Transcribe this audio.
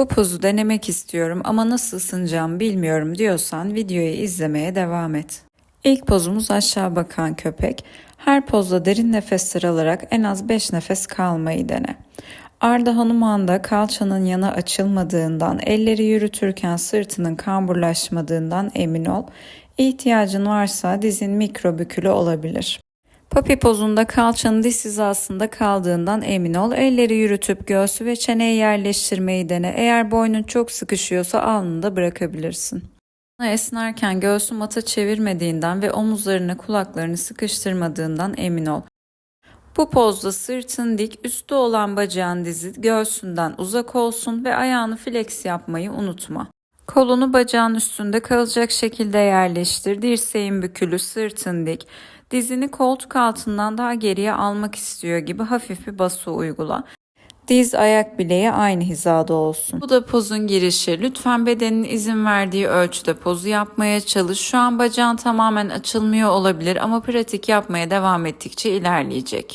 Bu pozu denemek istiyorum ama nasıl ısınacağımı bilmiyorum diyorsan videoyu izlemeye devam et. İlk pozumuz aşağı bakan köpek. Her pozda derin nefesler alarak en az 5 nefes kalmayı dene. Arda Hanuman'da kalçanın yana açılmadığından, elleri yürütürken sırtının kamburlaşmadığından emin ol. İhtiyacın varsa dizin mikro bükülü olabilir. Papi pozunda kalçanın diz hizasında kaldığından emin ol. Elleri yürütüp göğsü ve çeneyi yerleştirmeyi dene. Eğer boynun çok sıkışıyorsa alnını da bırakabilirsin. Esnerken göğsü mata çevirmediğinden ve omuzlarını kulaklarını sıkıştırmadığından emin ol. Bu pozda sırtın dik, üstte olan bacağın dizi göğsünden uzak olsun ve ayağını flex yapmayı unutma. Kolunu bacağın üstünde kalacak şekilde yerleştir. Dirseğin bükülü, sırtın dik. Dizini koltuk altından daha geriye almak istiyor gibi hafif bir bası uygula. Diz ayak bileği aynı hizada olsun. Bu da pozun girişi. Lütfen bedenin izin verdiği ölçüde pozu yapmaya çalış. Şu an bacağın tamamen açılmıyor olabilir ama pratik yapmaya devam ettikçe ilerleyecek.